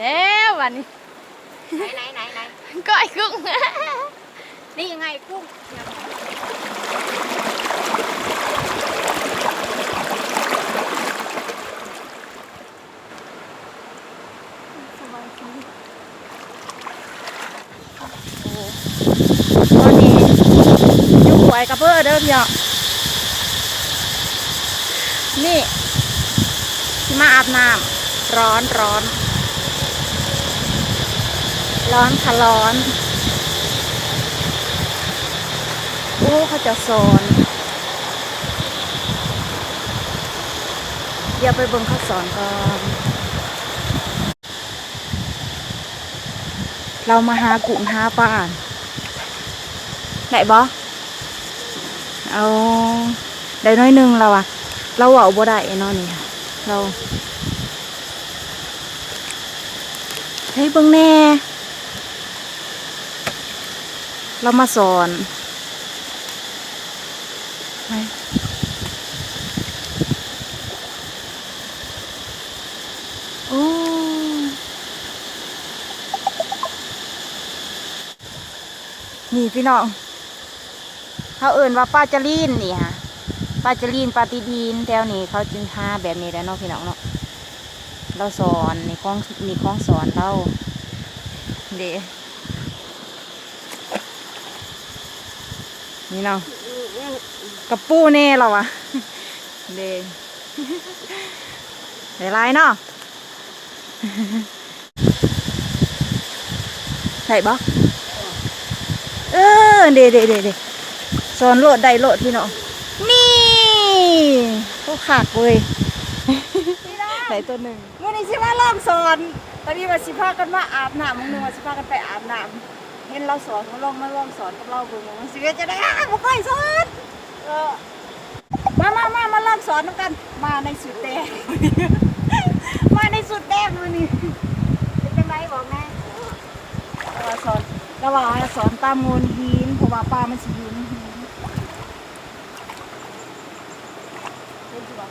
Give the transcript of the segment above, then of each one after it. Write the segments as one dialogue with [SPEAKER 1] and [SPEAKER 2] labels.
[SPEAKER 1] แล้ววันนี้
[SPEAKER 2] ไหนไหนไหนไหน
[SPEAKER 1] ก้อยกุ้ง
[SPEAKER 2] นี่ยังไงกุ้ง
[SPEAKER 1] ตอนนี้อยู่หวยกับเพื่อเด้อพี่น้องนี่ ที่มาอาบน้ำร้อนร้อน ร้อนค่ะร้อนโอ้เขาจะสอนเดี๋ยวไปเบิ่งเขาสอนก่อนเรามาหากุ่มหาป่านไหนบอเอาได้น้อยหนึงเราอะเราเอาบ่ได้เนาะนี่ค่ะเราเฮ้ยเบิ่งแน่ เรามาสอนไปโอ้นี่พี่น้องเขาเอิ่นว่าปลาจารีนนี่ค่ะปลาจารีนปลาตีดีนแถวนี้เขาจึงหาแบบนี้แหล้วเนาะพี่น้องเนาะเราสอนนี่ของนี่ของสอนเราเด นี่เนาะกระปูแน่เราอะเดงหลายๆเนาะใส่บ่เออเดเดเดเดสอนโลดได้โลดพี่น้องนี่พวกขากเว้ยไหนตัวหนึ่ง
[SPEAKER 2] มื่อนี้สิมาลองสอนตอนนี้ว่าสิพากันมาอาบน้ำมึงนึงว่าสิพากันไปอาบน้ำ เห็นเราสอนเขาลองมาลองสอนกับเราเบิ่งว่ามันสิจะได้อ้าวบ่ค่อยสอนเออมามามามาลองสอนกัน มาในสุดแดง มาในสุดแดงมื้อนี้เป็นจังไดบอกแม่
[SPEAKER 1] เราว่าสอนเราว่าสอนตามมูลหินเพราะว่าปลามันสิหิน
[SPEAKER 2] สิบอก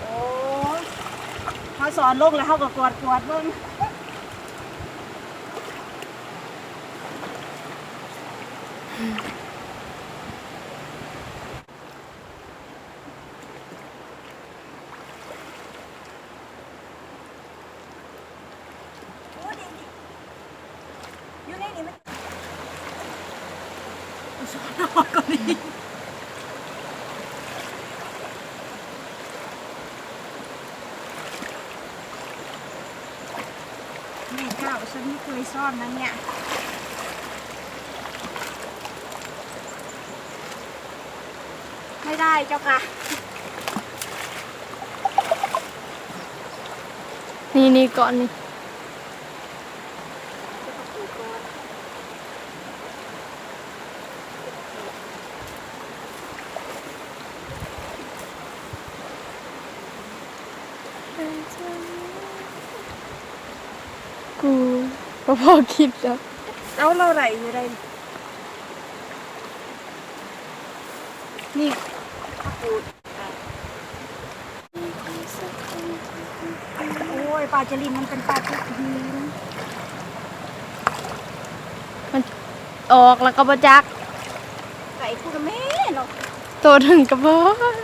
[SPEAKER 2] โอ้เขา สอนลงแล้วเขาก็กวดกวดเบิ่ง อยู่ในนี้มันสอนออกก็นี่ แม่เจ้าฉันไม่เคยซ่อนนะเนี่ยไม่ได้เจ้าค่ะ
[SPEAKER 1] นี่นี่ก่อนนี่ กูก็พอคิดแล้ว
[SPEAKER 2] เอาเราไหลอยู่ไรนี่โอ้ยปลาจลินมันเป็นปลาทุกทีน
[SPEAKER 1] ออกแล้วก็บจัก
[SPEAKER 2] ไก่พูดกับแม่เนาะ
[SPEAKER 1] ตัวถึงกระบอก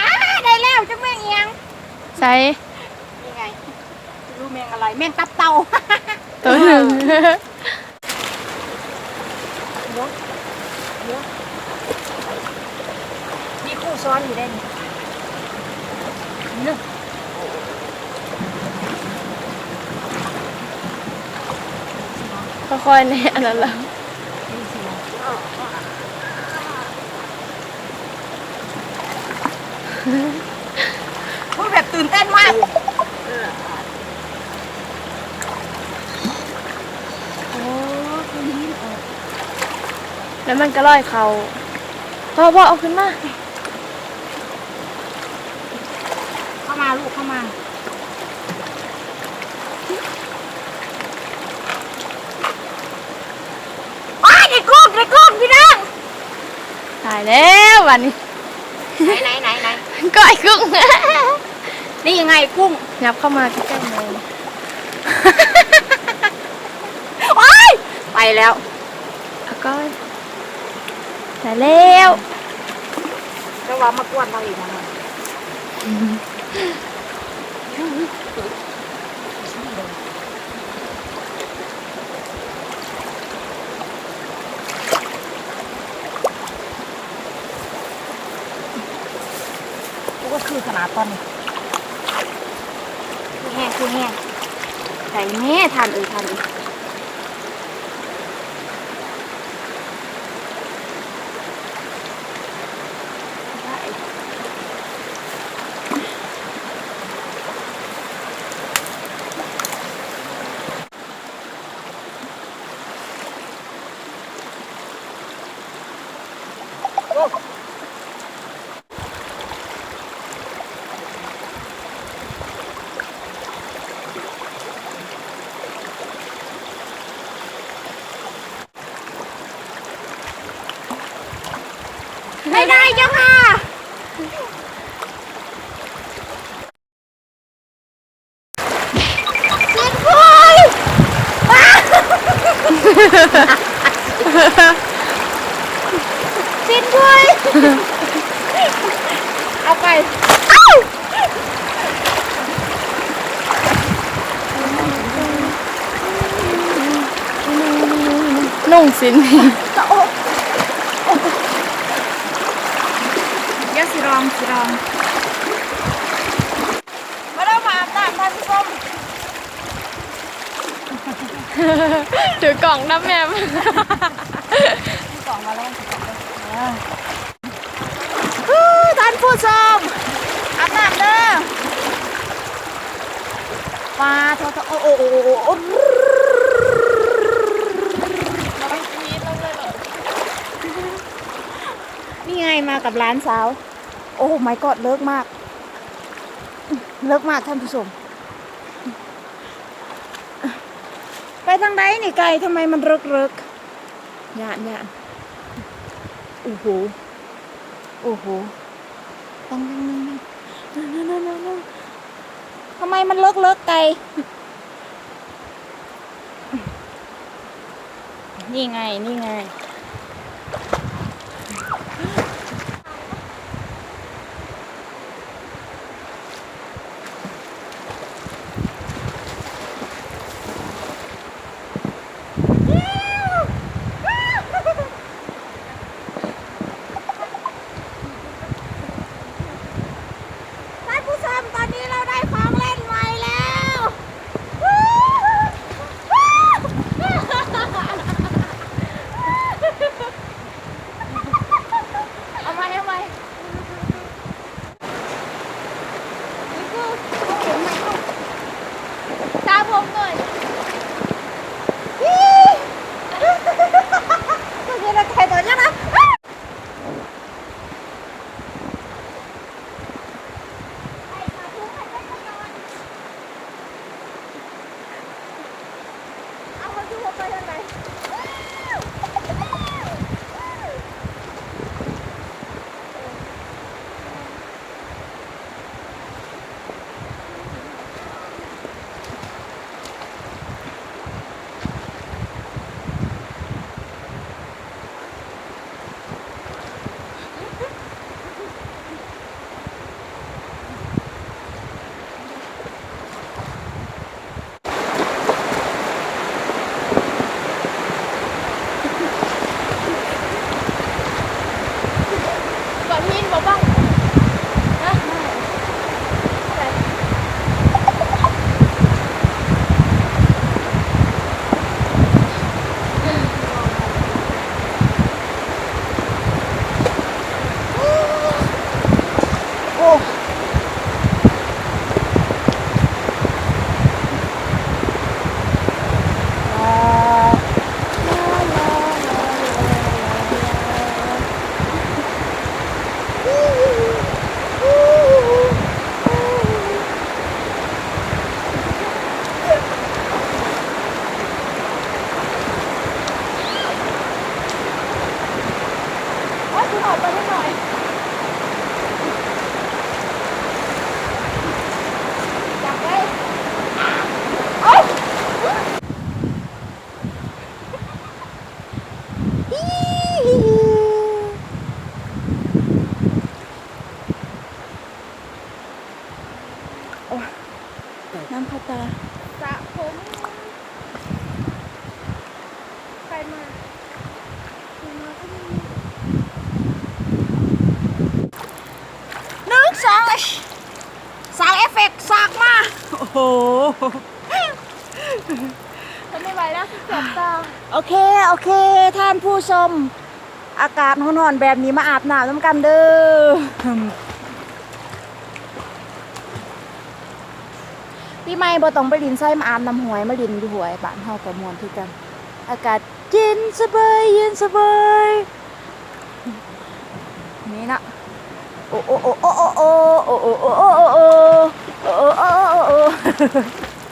[SPEAKER 2] อ้าได้แล้วจะแม่งเอียง
[SPEAKER 1] ใส่
[SPEAKER 2] นี่ไงจะรู้แมงอะไรแมงตับเต่า
[SPEAKER 1] ตัวหนึ่ง
[SPEAKER 2] เดี๋ยวเดี๋ยวมีคู่ซ้อนอยู่ได้นี่เนึก
[SPEAKER 1] ค่อยๆแน่อันนั้นแหละ
[SPEAKER 2] พูดแบบตื่นเต้น มาก
[SPEAKER 1] โอ้ตัวนี้ออกแล้วมันก็ลอยเขาพ่อพ่อเอาขึ้นมามาลูกเข้ามาว้ายในกล้องในกล้องพี่น้อง
[SPEAKER 2] ตายแล้ววันนี้
[SPEAKER 1] ไหนไหนไหนไหน
[SPEAKER 2] ก้อยกุ้ง
[SPEAKER 1] นี่ยังไงกุ้ง
[SPEAKER 2] ยับเข้ามาใกล้ๆเลย
[SPEAKER 1] ว้ายไปแล้ว
[SPEAKER 2] เอาก้อยตายแล้ว
[SPEAKER 1] จะว่ามากวนเราอีกนะก็คือขนาดตอนนี้
[SPEAKER 2] คือ แห้งคือแห้งใส่แม่ทานเออทานเออไม่ได้เจ้าค่ะ
[SPEAKER 1] ปินด้วย เอาไป
[SPEAKER 2] นุ่งสิน
[SPEAKER 1] เดี๋ยวสิรองสิรองมาแล้วมาอาบน้ำท่านผู้ชม
[SPEAKER 2] ถือกล่องนะแม่
[SPEAKER 1] กล่องมาแล้วฮู้ท่านผู้ชมอาบน้ำเด้อปลาทอทอโอ้โอ้โอ้โอ้โอ้นี่ไงมากับร้านสาว โอ้ไม่กอดเลิกมาก เลิกมากท่านผู้ชม ไป ทางไหนี่ไก่ทำไมมันเริกเริกๆยานยานโอ้โห โอ้โหตังตังตังตังตังตังตังทำไมมันเลิกเลิกไก่นี่ไง นี่ไง
[SPEAKER 2] 给我搬下来。Apa?
[SPEAKER 1] โอ
[SPEAKER 2] เค
[SPEAKER 1] โอเค ท่านผู้ชม อากาศร้อนๆแบบนี้มาอาบน้ำน้ำกันเด้อพี่ไม่บ่ต้องไปลินไส้มาอาบน้ำหวยมาลินอยู่หวยบ้านเฮากับมวนคือกัน อากาศเย็นสบายเย็นสบายนี่นะโอ้โอ้โอ้โอ้โอ้โอ้โอ้โอ้โอ้โอ้โอ้โอ้โอ้โอ้โอ้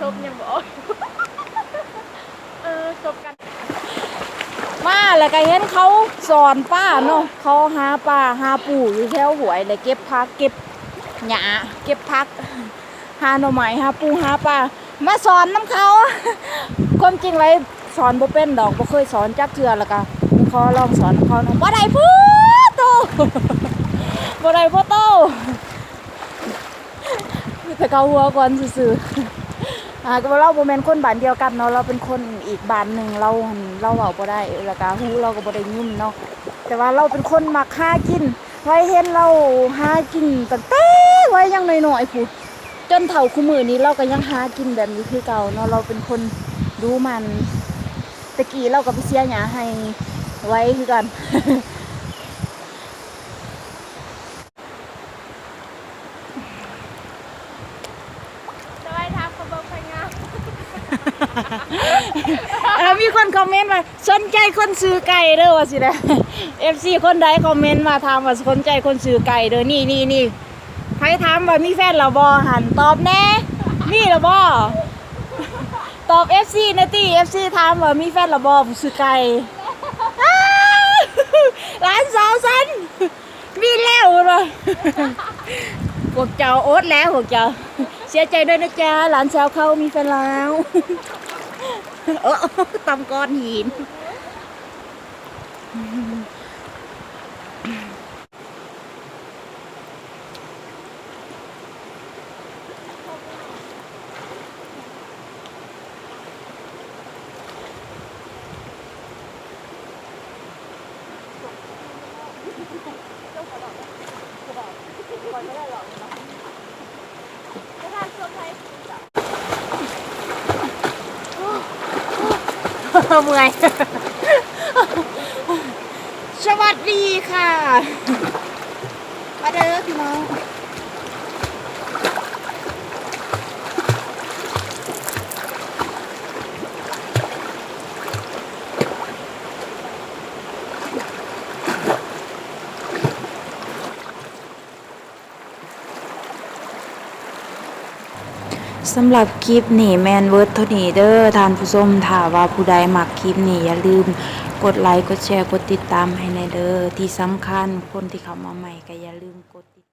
[SPEAKER 2] จบยังบอกเออจบกัน
[SPEAKER 1] มา แล้วก็เห็นเขาสอนป้าเนาะเขาหาปลาหาปูอยู่แถวหวยเลยเก็บพักเก็บหญ้าเก็บพักหาหน่อไม้หาปูหาปลามาสอนน้ำเขาความจริงเลยสอนบ่เป็นดอกบ่เคยสอนจักเทื่อแล้วก็ขอลองสอนเขาเนาะบ่ได้พูดโตบ่ได้พ่อโตแต่เกาหัวก่อนซื่อๆ อ่าก็เราบ่แมนคนบ้านเดียวกันเนาะเราเป็นคนอีกบ้านหนึ่งเราเราเว้าบ่ได้แล้วก็ฮู้เราก็บ่ได้ยินเนาะแต่ว่าเราเป็นคนมักหากินไว้เห็นเราหากินตั้งแต่ไว้ยังน้อยๆพู้จนเฒ่าคุมื้อนี้เราก็ยังหากินแบบนี้คือเก่าเนาะเราเป็นคนดูมันตะกี้เราก็ไปเสียหญ้าให้ไว้คือกัน
[SPEAKER 2] จะไปทำขบวนไฟงาม
[SPEAKER 1] เออมีคนคอมเมนต์มาสนใจคนซื้อไก่เด้อว่าสินะ FC คนใดคอมเมนต์มาถามว่าสนใจคนซื้อไก่เด้อนี่นี่นี่ใครถามว่ามีแฟนแล้วบ่หันตอบแน่นี่แล้วบ่ตอบ FC นะติ FC ถามว่ามีแฟนแล้วบ่ผู้ซื้อไก่อ้าวร้านสาวสันมีแล้วเหรอพวกเจ้าโอ๊ตแล้วพวกเจ้าเสียใจด้วยนะจ๊ะหลานสาวเขามีแฟนแล้ว เออตำก้อนหิน
[SPEAKER 2] จะทำเซอร์ไพรส์
[SPEAKER 1] เมื่อย สวัสดีค่ะ มาเด้อพี่น้อง สำหรับคลิปนี้แมนเวิร์ดเท่านี้เด้อทานผู้ชมถ้าว่าผู้ใดมักคลิปนี้อย่าลืม กดไลค์กดแชร์กดติดตามให้ในเด้อที่สำคัญคนที่เข้ามาใหม่ก็อย่าลืมกด